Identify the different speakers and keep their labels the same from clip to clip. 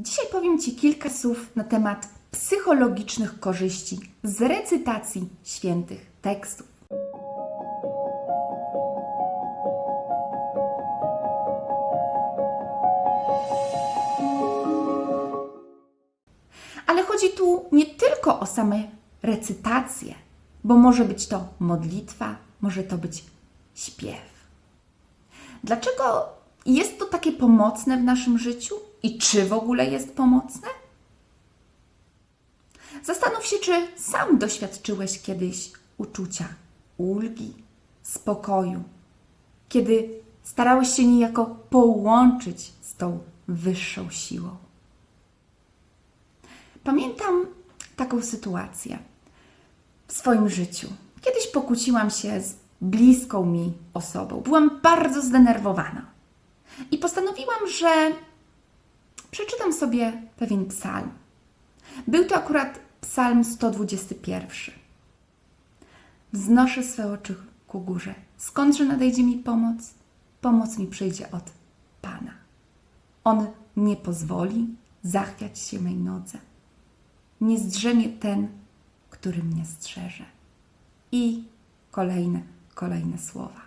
Speaker 1: Dzisiaj powiem Ci kilka słów na temat psychologicznych korzyści z recytacji świętych tekstów. Ale chodzi tu nie tylko o same recytacje, bo może być to modlitwa, może to być śpiew. Dlaczego jest to takie pomocne w naszym życiu i czy w ogóle jest pomocne? Zastanów się, czy sam doświadczyłeś kiedyś uczucia ulgi, spokoju, kiedy starałeś się niejako połączyć z tą wyższą siłą. Pamiętam taką sytuację w swoim życiu. Kiedyś pokłóciłam się z bliską mi osobą. Byłam bardzo zdenerwowana. I postanowiłam, że przeczytam sobie pewien psalm. Był to akurat psalm 121. Wznoszę swe oczy ku górze. Skądże nadejdzie mi pomoc? Pomoc mi przyjdzie od Pana. On nie pozwoli zachwiać się mej nodze. Nie zdrzemie ten, który mnie strzeże. I kolejne, kolejne słowa.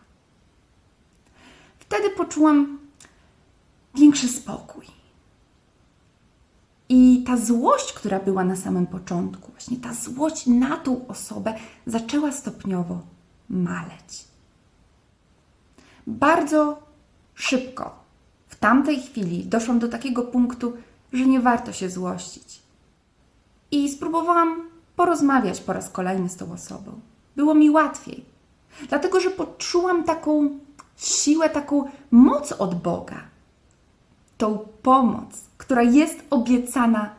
Speaker 1: Wtedy poczułam większy spokój. I ta złość, która była na samym początku, właśnie ta złość na tą osobę, zaczęła stopniowo maleć. Bardzo szybko, w tamtej chwili, doszłam do takiego punktu, że nie warto się złościć. I spróbowałam porozmawiać po raz kolejny z tą osobą. Było mi łatwiej, dlatego że poczułam taką siłę, taką moc od Boga tą pomoc, która jest obiecana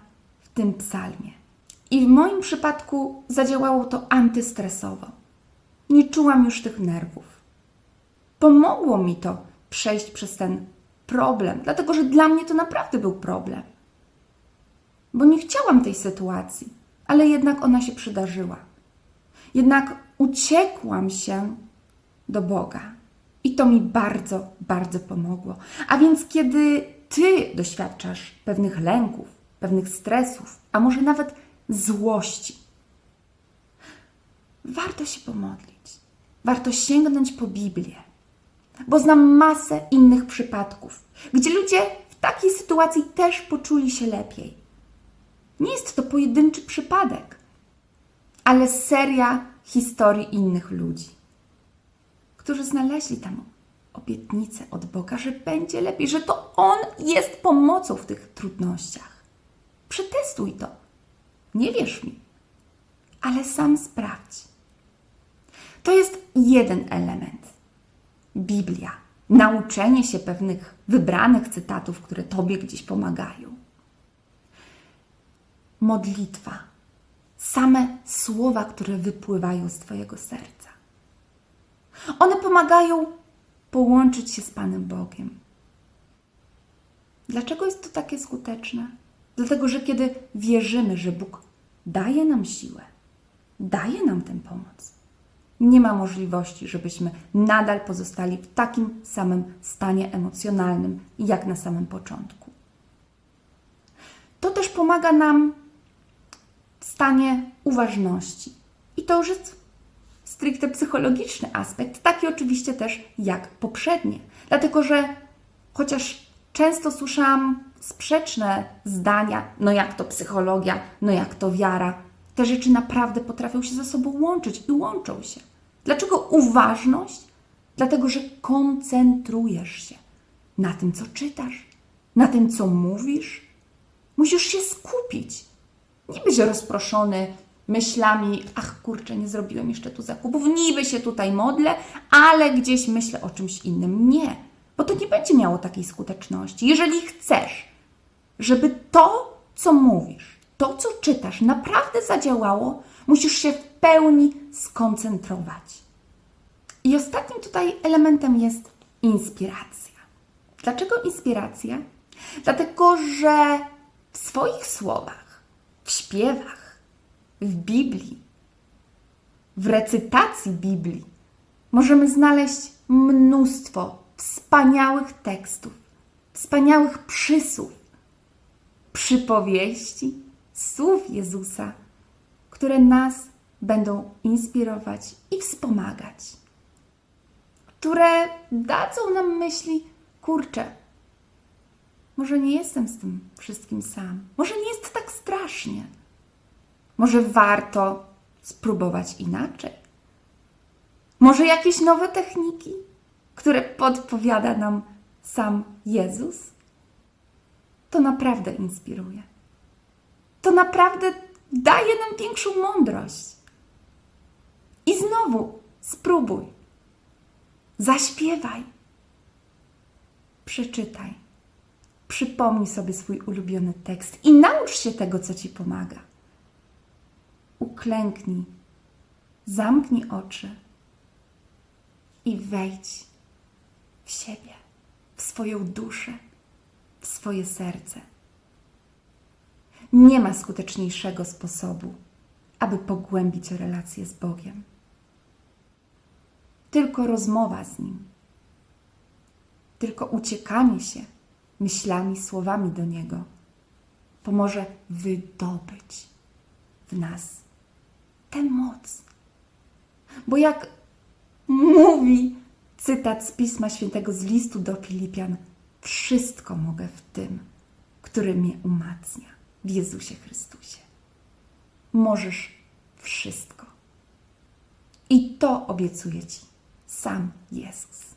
Speaker 1: w tym psalmie. I w moim przypadku zadziałało to antystresowo. Nie czułam już tych nerwów. Pomogło mi to przejść przez ten problem, dlatego że dla mnie to naprawdę był problem. Bo nie chciałam tej sytuacji, ale jednak ona się przydarzyła. Jednak uciekłam się do Boga. I to mi bardzo, bardzo pomogło. A więc, kiedy ty doświadczasz pewnych lęków, pewnych stresów, a może nawet złości, warto się pomodlić. Warto sięgnąć po Biblię, bo znam masę innych przypadków, gdzie ludzie w takiej sytuacji też poczuli się lepiej. Nie jest to pojedynczy przypadek, ale seria historii innych ludzi, którzy znaleźli tam obietnicę od Boga, że będzie lepiej, że to On jest pomocą w tych trudnościach. Przetestuj to. Nie wierz mi, ale sam sprawdź. To jest jeden element. Biblia. Nauczenie się pewnych wybranych cytatów, które Tobie gdzieś pomagają. Modlitwa. Same słowa, które wypływają z Twojego serca. One pomagają połączyć się z Panem Bogiem. Dlaczego jest to takie skuteczne? Dlatego, że kiedy wierzymy, że Bóg daje nam siłę, daje nam tę pomoc, nie ma możliwości, żebyśmy nadal pozostali w takim samym stanie emocjonalnym, jak na samym początku. To też pomaga nam w stanie uważności. I to już jest stricte psychologiczny aspekt, taki oczywiście też jak poprzednie. Dlatego, że chociaż często słyszałam sprzeczne zdania, no jak to psychologia, no jak to wiara, te rzeczy naprawdę potrafią się ze sobą łączyć i łączą się. Dlaczego uważność? Dlatego, że koncentrujesz się na tym, co czytasz, na tym, co mówisz. Musisz się skupić. Nie być rozproszony myślami, ach kurczę, nie zrobiłem jeszcze tu zakupów, niby się tutaj modlę, ale gdzieś myślę o czymś innym. Nie, bo to nie będzie miało takiej skuteczności. Jeżeli chcesz, żeby to, co mówisz, to, co czytasz, naprawdę zadziałało, musisz się w pełni skoncentrować. I ostatnim tutaj elementem jest inspiracja. Dlaczego inspiracja? Dlatego, że w swoich słowach, w śpiewach, w Biblii, w recytacji Biblii, możemy znaleźć mnóstwo wspaniałych tekstów, wspaniałych przysłów, przypowieści, słów Jezusa, które nas będą inspirować i wspomagać, które dadzą nam myśli, kurczę, może nie jestem z tym wszystkim sam, może nie jest tak strasznie, może warto spróbować inaczej, może jakieś nowe techniki, które podpowiada nam sam Jezus. To naprawdę inspiruje. To naprawdę daje nam większą mądrość. I znowu spróbuj. Zaśpiewaj. Przeczytaj. Przypomnij sobie swój ulubiony tekst i naucz się tego, co ci pomaga. Uklęknij, zamknij oczy i wejdź w siebie, w swoją duszę, w swoje serce. Nie ma skuteczniejszego sposobu, aby pogłębić relację z Bogiem. Tylko rozmowa z Nim, tylko uciekanie się myślami, słowami do Niego pomoże wydobyć w nas tę moc. Bo jak mówi cytat z Pisma Świętego z listu do Filipian, wszystko mogę w tym, który mnie umacnia w Jezusie Chrystusie. Możesz wszystko. I to obiecuje Ci sam Jezus.